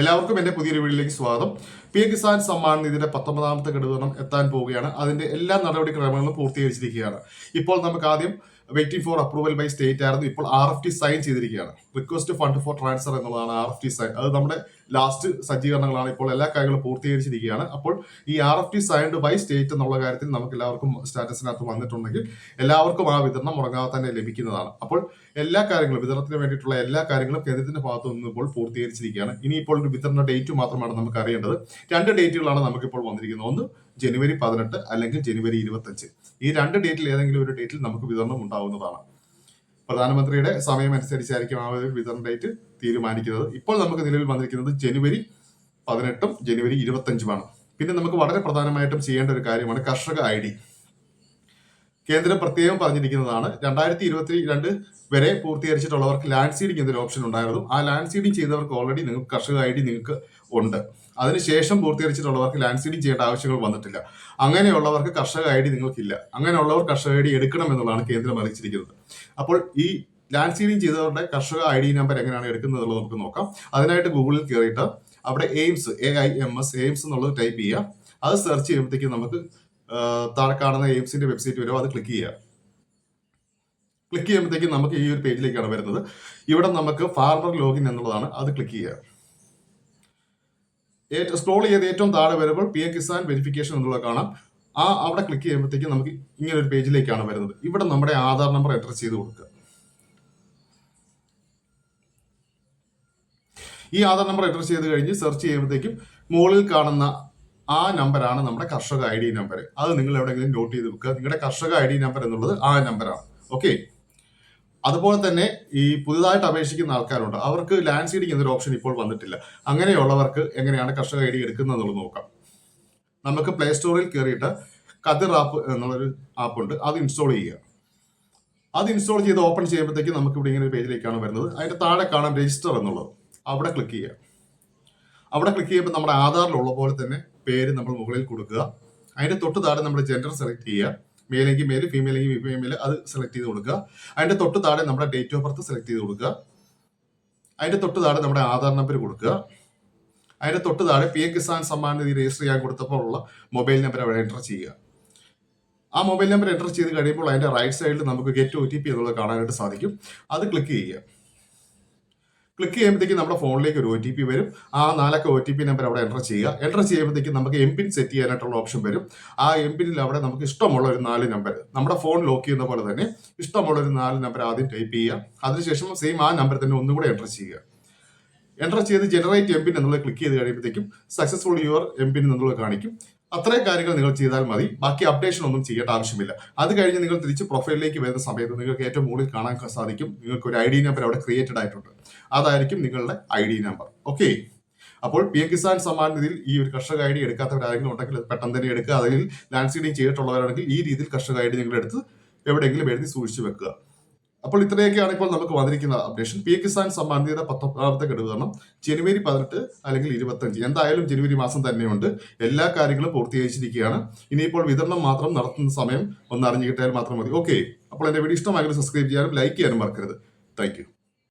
എല്ലാവർക്കും എന്റെ പുതിയൊരു വീഡിയോയിലേക്ക് സ്വാഗതം. പി എം കിസാൻ സമ്മാൻ നിധിയുടെ പത്തൊമ്പതാമത്തെ ഘടകം എത്താൻ പോവുകയാണ്. അതിന്റെ എല്ലാ നടപടിക്രമങ്ങളും പൂർത്തീകരിച്ചിരിക്കുകയാണ്. ഇപ്പോൾ നമുക്ക് ആദ്യം waiting for approval by state ആയിരുന്നു. ഇപ്പോൾ ആർ എഫ് ടി സൈൻ ചെയ്തിരിക്കുകയാണ്. റിക്വസ്റ്റ് ഫണ്ട് ഫോർ ട്രാൻസ്ഫർ എന്നുള്ളതാണ് ആർ എഫ് ടി സൈൻ അത് നമ്മുടെ ലാസ്റ്റ് സജ്ജീകരണങ്ങളാണ്. ഇപ്പോൾ എല്ലാ കാര്യങ്ങളും പൂർത്തീകരിച്ചിരിക്കുകയാണ്. അപ്പോൾ ഈ R F T signed by state എന്നുള്ള കാര്യത്തിൽ നമുക്ക് എല്ലാവർക്കും സ്റ്റാറ്റസിനകത്ത് വന്നിട്ടുണ്ടെങ്കിൽ എല്ലാവർക്കും ആ വിതരണം മുടങ്ങാതെ തന്നെ ലഭിക്കുന്നതാണ്. അപ്പോൾ എല്ലാ കാര്യങ്ങളും വിതരണത്തിന് വേണ്ടിയിട്ടുള്ള എല്ലാ കാര്യങ്ങളും കേന്ദ്രത്തിന്റെ ഭാഗത്തു നിന്ന് ഇപ്പോൾ പൂർത്തീകരിച്ചിരിക്കുകയാണ്. ഇനിയിപ്പോൾ ഒരു വിതരണ ഡേറ്റ് മാത്രമാണ് നമുക്ക് അറിയേണ്ടത് രണ്ട് ഡേറ്റുകളാണ് നമുക്കിപ്പോൾ വന്നിരിക്കുന്നത്. ഒന്ന് ജനുവരി പതിനെട്ട് അല്ലെങ്കിൽ ജനുവരി ഇരുപത്തഞ്ച്. ഈ രണ്ട് ഡേറ്റിൽ ഏതെങ്കിലും ഒരു ഡേറ്റിൽ നമുക്ക് വിതരണം ഉണ്ടാവുന്നതാണ്. പ്രധാനമന്ത്രിയുടെ സമയമനുസരിച്ചായിരിക്കും ആ ഒരു വിതരണ ഡേറ്റ് തീരുമാനിക്കുന്നത്. ഇപ്പോൾ നമുക്ക് നിലവിൽ വന്നിരിക്കുന്നത് ജനുവരി പതിനെട്ടും ജനുവരി ഇരുപത്തഞ്ചുമാണ്. പിന്നെ നമുക്ക് വളരെ പ്രധാനമായിട്ടും ചെയ്യേണ്ട ഒരു കാര്യമാണ് കർഷക ഐ ഡി. കേന്ദ്രം പ്രത്യേകം പറഞ്ഞിരിക്കുന്നതാണ് രണ്ടായിരത്തി ഇരുപത്തി രണ്ട് വരെ പൂർത്തീകരിച്ചിട്ടുള്ളവർക്ക് ലാൻഡ് സീഡിംഗ് എന്നൊരു ഓപ്ഷൻ ഉണ്ടായിരുന്നു. ആ ലാൻഡ് സീഡിംഗ് ചെയ്തവർക്ക് ഓൾറെഡി നിങ്ങൾക്ക് കർഷക ഐ ഡി നിങ്ങൾക്ക് ഉണ്ട്. അതിനുശേഷം പൂർത്തീകരിച്ചിട്ടുള്ളവർക്ക് ലാൻഡ് സീഡിംഗ് ചെയ്യേണ്ട ആവശ്യങ്ങൾ വന്നിട്ടില്ല. അങ്ങനെയുള്ളവർക്ക് കർഷക ഐ ഡി നിങ്ങൾക്കില്ല. അങ്ങനെയുള്ളവർ കർഷക ഐ ഡി എടുക്കണം എന്നുള്ളതാണ് കേന്ദ്രം അറിയിച്ചിരിക്കുന്നത്. അപ്പോൾ ഈ ലാൻഡ് സീഡിംഗ് ചെയ്തവരുടെ കർഷക ഐ ഡി നമ്പർ എങ്ങനെയാണ് എടുക്കുന്നത് എന്നുള്ളത് നമുക്ക് നോക്കാം. അതിനായിട്ട് ഗൂഗിളിൽ കയറിയിട്ട് അവിടെ AIIMS A I M S AIIMS എന്നുള്ളത് ടൈപ്പ് ചെയ്യുക. അത് സെർച്ച് ചെയ്യുമ്പോഴത്തേക്കും നമുക്ക് താഴെ കാണുന്ന എയിംസിന്റെ വെബ്സൈറ്റ് വരും. അത് ക്ലിക്ക് ചെയ്യുക. ക്ലിക്ക് ചെയ്യുമ്പോഴത്തേക്കും നമുക്ക് ഈ ഒരു പേജിലേക്കാണ് വരുന്നത്. ഇവിടെ നമുക്ക് ഫാർമർ ലോഗിൻ എന്നുള്ളതാണ്. അത് ക്ലിക്ക് ചെയ്യുക. സ്ക്രോൾ ചെയ്ത് ഏറ്റവും താഴെ വരുമ്പോൾ പി എ കിസാൻ വെരിഫിക്കേഷൻ എന്നുള്ളത് കാണാം. ആ അവിടെ ക്ലിക്ക് ചെയ്യുമ്പോഴത്തേക്കും നമുക്ക് ഇങ്ങനെ ഒരു പേജിലേക്കാണ് വരുന്നത്. ഇവിടെ നമ്മുടെ ആധാർ നമ്പർ എന്റർ ചെയ്ത് കൊടുക്കുക. ഈ ആധാർ നമ്പർ എന്റർ ചെയ്ത് കഴിഞ്ഞ് സെർച്ച് ചെയ്യുമ്പോഴത്തേക്കും മുകളിൽ കാണുന്ന ആ നമ്പറാണ് നമ്മുടെ കർഷക ഐ ഡി നമ്പർ അത് നിങ്ങൾ എവിടെയെങ്കിലും നോട്ട് ചെയ്ത് വെക്കുക. നിങ്ങളുടെ കർഷക ഐ ഡി നമ്പർ എന്നുള്ളത് ആ നമ്പറാണ് ഓക്കെ അതുപോലെ തന്നെ ഈ പുതുതായിട്ട് അപേക്ഷിക്കുന്ന ആൾക്കാരുണ്ട്. അവർക്ക് ലാൻഡ് സീഡിംഗ് എന്നൊരു ഓപ്ഷൻ ഇപ്പോൾ വന്നിട്ടില്ല. അങ്ങനെയുള്ളവർക്ക് എങ്ങനെയാണ് കർഷക ഐ ഡി എടുക്കുന്നത് നോക്കാം. നമുക്ക് പ്ലേ സ്റ്റോറിൽ കയറിയിട്ട് കതിർ ആപ്പ് എന്നുള്ളൊരു ആപ്പ് ഉണ്ട്. അത് ഇൻസ്റ്റാൾ ചെയ്യുക. അത് ഇൻസ്റ്റാൾ ചെയ്ത് ഓപ്പൺ ചെയ്യുമ്പോഴത്തേക്ക് നമുക്ക് ഇവിടെ ഇങ്ങനെ ഒരു പേജിലേക്കാണ് വരുന്നത്. അതിന്റെ താഴെ കാണാം രജിസ്റ്റർ എന്നുള്ളത്. അവിടെ ക്ലിക്ക് ചെയ്യുക. അവിടെ ക്ലിക്ക് ചെയ്യുമ്പോൾ നമ്മുടെ ആധാറിലുള്ള പോലെ തന്നെ പേര് നമ്മൾ മുകളിൽ കൊടുക്കുക. അതിന്റെ തൊട്ട് താഴെ നമ്മുടെ ജെൻഡർ സെലക്ട് ചെയ്യുക. മെയിലെങ്കിൽ മെയിൽ ഫീമെയിൽ എങ്കിൽ ഫീമെയിൽ അത് സെലക്ട് ചെയ്ത് കൊടുക്കുക. അതിന്റെ തൊട്ട് താഴെ നമ്മുടെ ഡേറ്റ് ഓഫ് ബർത്ത് സെലക്ട് ചെയ്ത് കൊടുക്കുക. അതിന്റെ തൊട്ട് താഴെ നമ്മുടെ ആധാർ നമ്പർ കൊടുക്കുക. അതിന്റെ തൊട്ട് താഴെ P M Kisan Samman Nidhi register ചെയ്യാൻ കൊടുത്തപ്പോൾ ഉള്ള മൊബൈൽ നമ്പർ അവിടെ എന്റർ ചെയ്യുക. ആ മൊബൈൽ നമ്പർ എന്റർ ചെയ്ത് കഴിയുമ്പോൾ അതിന്റെ റൈറ്റ് സൈഡിൽ നമുക്ക് ഗെറ്റ് ഒ ടി പി എന്നുള്ളത് കാണാനായിട്ട് സാധിക്കും. അത് ക്ലിക്ക് ചെയ്യുക. ക്ലിക്ക് ചെയ്യുമ്പോഴത്തേക്കും നമ്മുടെ ഫോണിലേക്ക് ഒരു ഒ ടി പി വരും. ആ നാലക്ക ഒ ടി പി നമ്പർ അവിടെ എന്റർ ചെയ്യുക. എന്റർ ചെയ്യുമ്പോഴത്തേക്കും നമുക്ക് എം പിൻ സെറ്റ് ചെയ്യാനായിട്ടുള്ള ഓപ്ഷൻ വരും. ആ എം പിന്നിൽ അവിടെ നമുക്ക് ഇഷ്ടമുള്ള ഒരു നാല് നമ്പർ നമ്മുടെ ഫോൺ ലോക്ക് ചെയ്യുന്ന പോലെ തന്നെ ഇഷ്ടമുള്ള ഒരു നാല് നമ്പർ ആദ്യം ടൈപ്പ് ചെയ്യുക. അതിനുശേഷം സെയിം ആ നമ്പർ തന്നെ ഒന്നും കൂടെ എന്റർ ചെയ്യുക. എന്റർ ചെയ്ത് ജനറേറ്റ് എം പിൻ എന്നുള്ളത് ക്ലിക്ക് ചെയ്ത് കഴിയുമ്പോഴത്തേക്കും സക്സസ്ഫുൾ യുവർ എം പിൻ എന്നുള്ളത് കാണിക്കും. അത്രയും കാര്യങ്ങൾ നിങ്ങൾ ചെയ്താൽ മതി. ബാക്കി അപ്ഡേഷൻ ഒന്നും ചെയ്യേണ്ട ആവശ്യമില്ല. അത് കഴിഞ്ഞ് നിങ്ങൾ തിരിച്ച് പ്രൊഫൈലിലേക്ക് വരുന്ന സമയത്ത് നിങ്ങൾക്ക് ഏറ്റവും മുകളിൽ കാണാൻ സാധിക്കും. നിങ്ങൾക്ക് ഒരു ഐ ഡി നമ്പർ അവിടെ ക്രിയേറ്റഡ് ആയിട്ടുണ്ട്. അതായിരിക്കും നിങ്ങളുടെ ഐ ഡി നമ്പർ ഓക്കെ അപ്പോൾ പി എം കിസാൻ സമ്മാൻ നിധിയിൽ ഈ ഒരു കർഷക ഐ ഡി എടുക്കാത്തവരാരെങ്കിലും ഉണ്ടെങ്കിൽ പെട്ടെന്ന് തന്നെ എടുക്കുക. അതിൽ ലാൻഡ് സീഡിങ് ചെയ്തിട്ടുള്ളവരാണെങ്കിൽ ഈ രീതിയിൽ കർഷക ഐ ഡി നിങ്ങൾ എടുത്ത് എവിടെയെങ്കിലും എഴുതി സൂക്ഷിച്ചു വെക്കുക. അപ്പോൾ ഇത്രയൊക്കെയാണ് ഇപ്പോൾ നമുക്ക് വന്നിരിക്കുന്ന അപ്ഡേഷൻ പി കിസാൻ സമ്മാൻ നിധിയുടെ പത്തൊമ്പതാമത്തെ കാരണം ജനുവരി പതിനെട്ട് അല്ലെങ്കിൽ ഇരുപത്തഞ്ച്. എന്തായാലും ജനുവരി മാസം തന്നെയുണ്ട്. എല്ലാ കാര്യങ്ങളും പൂർത്തീകരിച്ചിരിക്കുകയാണ്. ഇനിയിപ്പോൾ വിതരണം മാത്രം നടത്തുന്ന സമയം ഒന്ന് അറിഞ്ഞു കിട്ടിയാൽ മാത്രം മതി. ഓക്കെ അപ്പോൾ എന്റെ വീഡിയോ ഇഷ്ടമായെങ്കിൽ സബ്സ്ക്രൈബ് ചെയ്യാനും ലൈക്ക് ചെയ്യാനും മറക്കരുത്. താങ്ക്